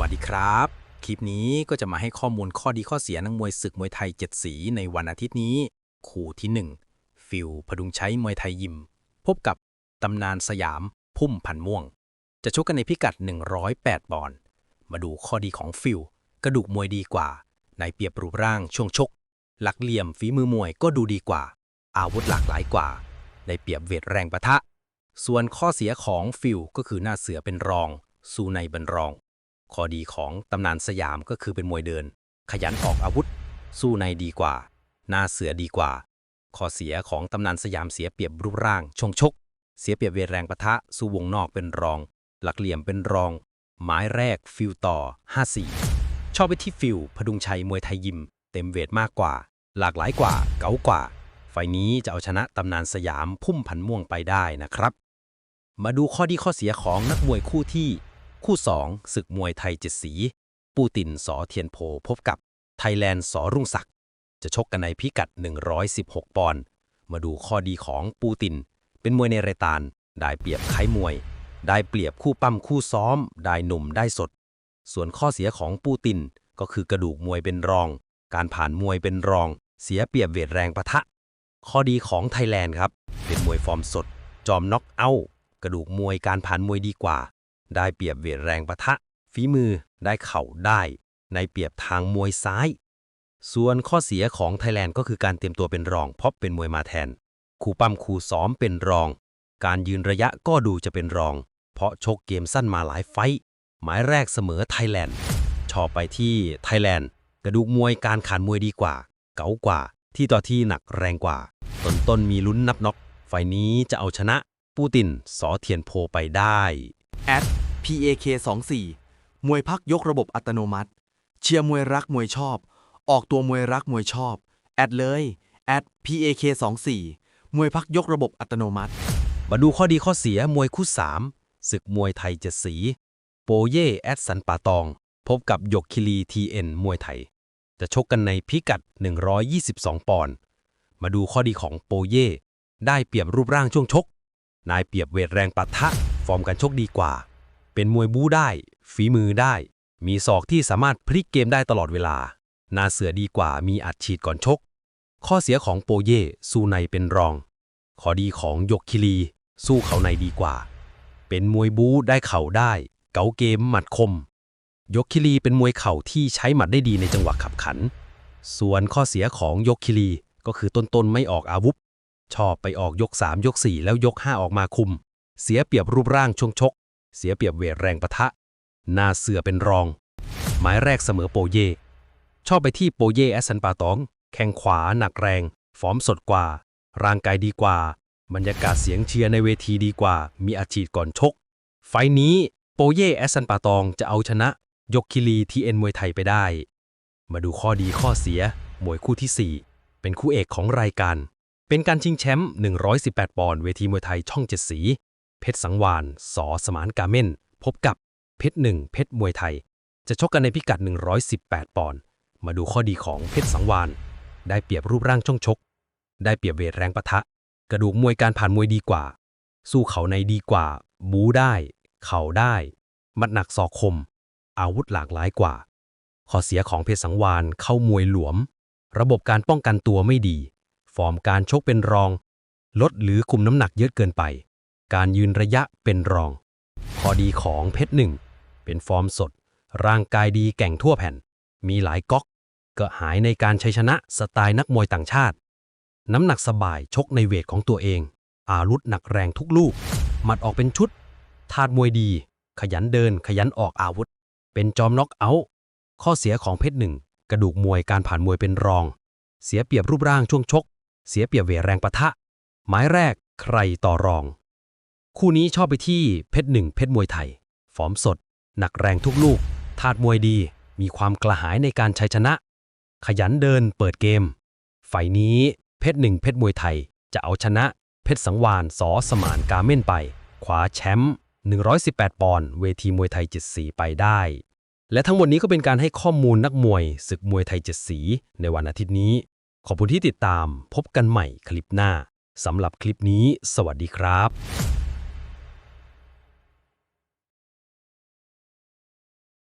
วัสดีครับ คลิปนี้ก็จะมาให้ข้อมูลข้อดีข้อเสียนักมวยศึกมวยไทย 7 สีในวันอาทิตย์นี้ คู่ที่ 1 ฟิลพดุงใช้มวยไทยยิม พบกับตำนานสยาม พุ่มพันม่วง จะชกกันในพิกัด 108ปอนด์มาดูข้อดีของฟิลกระดูกมวยดีกว่า ในเปรียบรูปร่างช่วงชก หลักเหลี่ยมฝีมือมวยก็ดูดีกว่า อาวุธหลากหลายกว่า ในเปรียบเวทแรงปะทะ ส่วนข้อเสียของฟิลก็คือหน้าเสือเป็นรอง สู้ในเป็นรอง ข้อดีของตำนานสยามก็คือเป็นมวยเดิน ขยันออกอาวุธ สู้ในดีกว่า หน้าเสือดีกว่า ข้อเสียของตำนานสยามเสียเปรียบรูปร่าง ชงชก เสียเปรียบเวทแรงปะทะ สู้วงนอกเป็นรอง หลักเหลี่ยมเป็นรอง ไม้แรกฟิลต่อ 54 ชอบไปที่ฟิลพดุงชัยมวยไทยยิม เต็มเวทมากกว่า หลากหลายกว่า เก๋ากว่า ไฟนี้จะเอาชนะตำนานสยามพุ่มพันม่วงไปได้นะครับ มาดูข้อดีข้อเสียของนักมวยคู่ที่ คู่ 2 ศึกมวยไทยเจ็ดสี ปูตินสอเทียนโพพบกับไทยแลนด์สอรุ่งศักดิ์จะชกกันในพิกัด 116 ปอนด์มาดูข้อดีของปูติน เป็นมวยในรายตานได้เปรียบไข้มวย ได้เปรียบคู่ปั้มคู่ซ้อม ได้หนุ่มได้สด ส่วนข้อเสียของปูตินก็คือกระดูกมวยเป็นรอง การผ่านมวยเป็นรอง เสียเปรียบเวทแรงปะทะ ข้อดีของไทยแลนด์ครับ เป็นมวยฟอร์มสด จอมน็อกเอา กระดูกมวยการผ่านมวยดีกว่า ได้เปรียบเวทแรงปะทะ ฝีมือได้เข่าได้ ในเปรียบทางมวยซ้าย ส่วนข้อเสียของไทยแลนด์ก็คือการเตรียมตัวเป็นรอง เพราะเป็นมวยมาแทนคู่ปั้มคู่ซ้อมเป็นรอง การยืนระยะก็ดูจะเป็นรอง เพราะชกเกมสั้นมาหลายไฟต์หมายแรกเสมอไทยแลนด์ชอบไปที่ไทยแลนด์กระดูกมวยการขานมวยดีกว่า เก๋ากว่า ที่ต่อที่หนักแรงกว่า ต้นต้นมีลุ้นนับน็อกไฟนี้จะเอาชนะปูตินสอเทียนโพไปได้ at PAK 24มวยพักยกระบบอัตโนมัติ เชียร์มวยรักมวยชอบ ออกตัวมวยรักมวยชอบ แอดเลย at PAK 24มวยพักยกระบบอัตโนมัติ มาดูข้อดีข้อเสียมวยคู่ 3 ศึกมวยไทยเจ็ดสี โปเย่แอดสันป่าตอง พบกับหยกคิรีทีเอ็นมวยไทย จะชกกันในพิกัด 122 ปอนด์มาดูข้อดีของโปเย่ได้เปรียบรูปร่างช่วงชก นายเปรียบเวทแรงปะทะ ฟอร์มการชกดีกว่า เป็นมวยบู๊ได้ ฝีมือได้ มีศอกที่สามารถพลิกเกมได้ตลอดเวลา นาเสือดีกว่ามีอัดฉีดก่อนชก ข้อเสียของโปเย่สู้ในเป็นรอง ข้อดีของยกคิรี สู้เขาในดีกว่า เป็นมวยบู๊ได้เข่าได้ เก๋าเกมหมัดคม ยกคิรีเป็นมวยเข่าที่ใช้หมัดได้ดีในจังหวะขับขัน ส่วนข้อเสียของยกคิรีก็คือต้นๆไม่ออกอาวุธ ชอบไปออกยก 3 ยก 4 แล้วยก 5 ออกมาคุม เสียเปรียบรูปร่างช่วงชก เสียเปรียบเวทแรงปะทะ หน้าเสือเป็นรอง หมายแรกเสมอโปเย่ ชอบไปที่โปเย่แอสซันปาตอง แข้งขวาหนักแรง ฟอร์มสดกว่า ร่างกายดีกว่า บรรยากาศเสียงเชียร์ในเวทีดีกว่า มีอาชีพก่อนชก ไฟล์นี้โปเย่แอสซันปาตองจะเอาชนะ ยกคิรีทีเอ็นมวยไทยไปได้ มาดูข้อดีข้อเสีย มวยคู่ทีสี่4 เป็นคู่เอกของรายการ เป็นการชิงแชมป์118 ปอนด์เวทีมวยไทยช่องเจ็ดสี เพชรสังวานสอสมานกาเม่น พบกับเพชรหนึ่งเพชรมวยไทย จะชกกันในพิกัด 118 ปอนด์มาดูข้อดีของเพชรสังวาน ได้เปรียบรูปร่างช่องชก ได้เปรียบเวทแรงปะทะ กระดูกมวยการผ่านมวยดีกว่า สู้เขาในดีกว่า บูได้ เข่าได้ มัดหนักศอกคม อาวุธหลากหลายกว่า ข้อเสียของเพชรสังวานเข้ามวยหลวม ระบบการป้องกันตัวไม่ดี ฟอร์มการชกเป็นรอง ลดหรือคุมน้ำหนักเยอะเกินไป การยืนระยะเป็นรองข้อดีของเพชรหนึ่ง เป็นฟอร์มสด ร่างกายดีแก่งทั่วแผ่น มีหลายก๊อก ก็หายในการชัยชนะสไตล์นักมวยต่างชาติ น้ำหนักสบายชกในเวทของตัวเอง อารุธหนักแรงทุกลูก หมัดออกเป็นชุด ทาดมวยดี ขยันเดินขยันออกอาวุธ เป็นจอมน็อกเอาท์ข้อเสียของเพชรหนึ่งกระดูกมวยการผ่านมวยเป็นรอง เสียเปรียบรูปร่างช่วงชก เสียเปรียบเวทแรงปะทะ หมายแรกใครต่อรอง คู่นี้ชอบไปที่เพชรหนึ่งเพชรมวยไทย ฟอร์มสด หนักแรงทุกลูกทาดมวยดี มีความกระหายในการชัยชนะ ขยันเดินเปิดเกมไฟล์นี้เพชรหนึ่งเพชรมวยไทย จะเอาชนะเพชรสังวานสอสมานกาเม่นไปคว้าแชมป์118 ปอนด์เวทีมวยไทยจ็ดสีไปได้ และทั้งหมดนี้ก็เป็นการให้ข้อมูลนักมวยศึกมวยไทยจ็ดสีในวันอาทิตย์นี้ ขอบคุณที่ติดตามพบกันใหม่คลิปหน้าสำหรับคลิปนี้ สวัสดีครับ